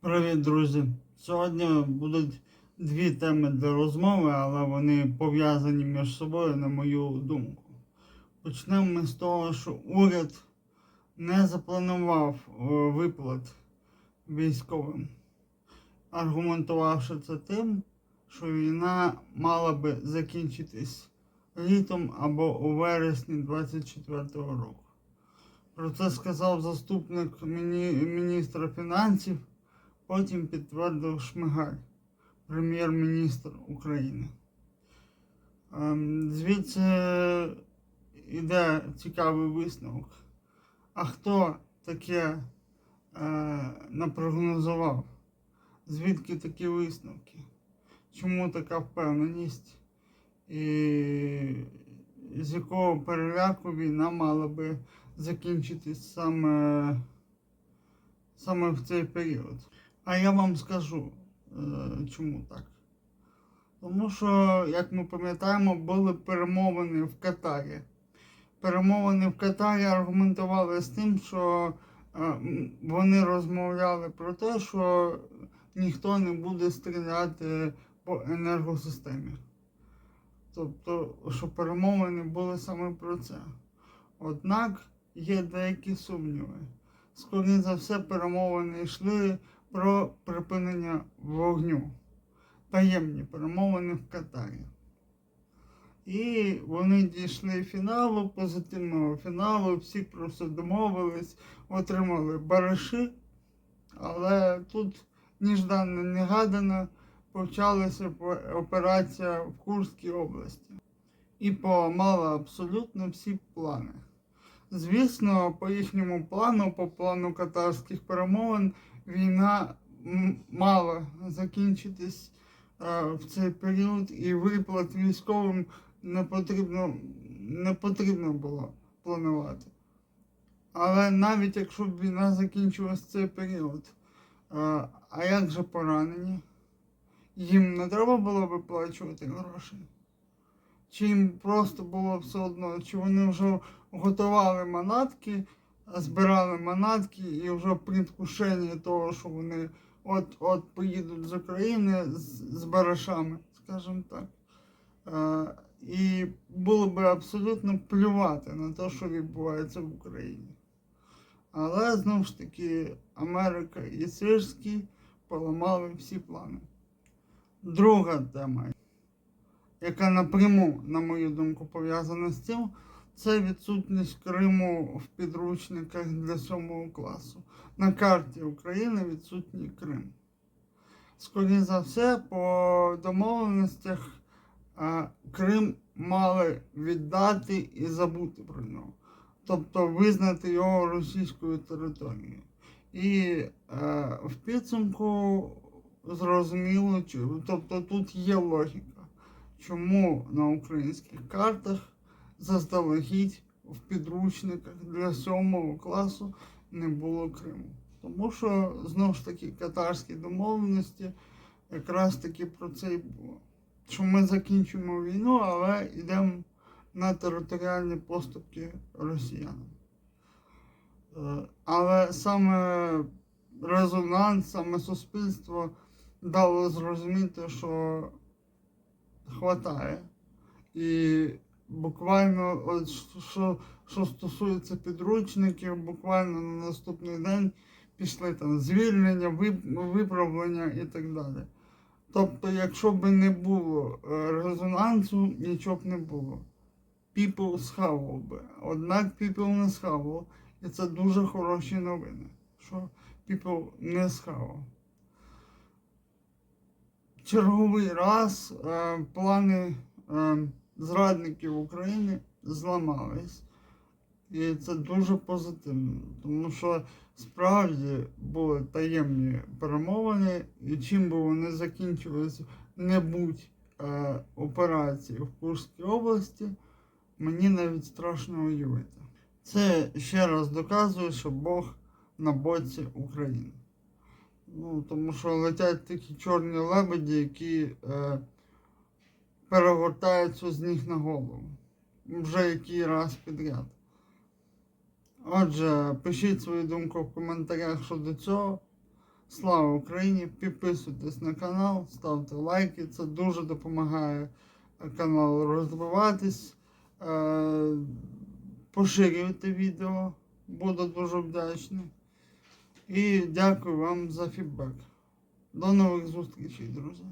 Привіт, друзі! Сьогодні будуть дві теми для розмови, але вони пов'язані між собою, на мою думку. Почнемо ми з того, що уряд не запланував е, виплат військовим, аргументувавши це тим, що війна мала би закінчитись літом або у вересні 24-го року. Про це сказав заступник міністра фінансів. Потім підтвердив Шмигаль, прем'єр-міністр України. Ем, Звідси йде цікавий висновок. А хто таке е, напрогнозував? Звідки такі висновки? Чому така впевненість? І з якого переляку війна мала би закінчитись саме, саме в цей період? А я вам скажу, е, чому так. Тому що, як ми пам'ятаємо, були перемовини в Катарі. Перемовини в Катарі аргументували з тим, що е, вони розмовляли про те, що ніхто не буде стріляти по енергосистемі. Тобто, що перемовини були саме про це. Однак є деякі сумніви. Скоріше за все, перемовини йшли про припинення вогню. Таємні перемовини в Катарі. І вони дійшли фіналу, позитивного фіналу, всі про все домовились, отримали бариші, але тут ніждано негадано почалася операція в Курській області і поламала абсолютно всі плани. Звісно, по їхньому плану, по плану катарських перемовин, війна мала закінчитись е, в цей період, і виплат військовим не потрібно, не потрібно було планувати. Але навіть якщо б війна закінчилась цей період, е, а як же поранені? Їм не треба було виплачувати гроші? Чи їм просто було все одно, чи вони вже готували манатки, збирали манатки і вже в предвкушенні того, що вони от-от поїдуть з України з, з барашами, скажімо так. Е, і було би абсолютно плювати на те, що відбувається в Україні. Але знову ж таки Америка і Сирський поламали всі плани. Друга тема, яка напряму, на мою думку, пов'язана з цим, це відсутність Криму в підручниках для сьомого класу. На карті України відсутній Крим. Скоріше за все, по домовленостях Крим мали віддати і забути про нього. Тобто визнати його російською територією. І е, в підсумку зрозуміло, тобто тут є логіка, чому на українських картах заздалегідь в підручниках для сьомого класу не було Криму. Тому що знову ж таки катарські домовленості якраз таки про це і було. Що ми закінчимо війну, але йдемо на територіальні поступки росіянам. Е, Але саме резонанс, саме суспільство дало зрозуміти, що хватає. І буквально, от що, що стосується підручників, буквально на наступний день пішли там звільнення, виправлення і так далі. Тобто, якщо б не було е, резонансу, нічого б не було. People схавав би. Однак People не схавав. І це дуже хороші новини, що People не схавав. Черговий раз е, плани е, зрадників України зламались. І це дуже позитивно, тому що справді були таємні перемовини, і чим би вони закінчились не будь е, операції в Курській області, мені навіть страшно уявити. Це ще раз доказує, що Бог на боці України. Ну, тому що летять такі чорні лебеді, які е, перегортаються з ніг на голову. Вже який раз підряд. Отже, пишіть свою думку в коментарях щодо цього. Слава Україні! Підписуйтесь на канал, ставте лайки. Це дуже допомагає каналу розвиватись. Е, Поширюйте відео, буду дуже вдячний. І дякую вам за фідбек. До нових зустрічей, друзі.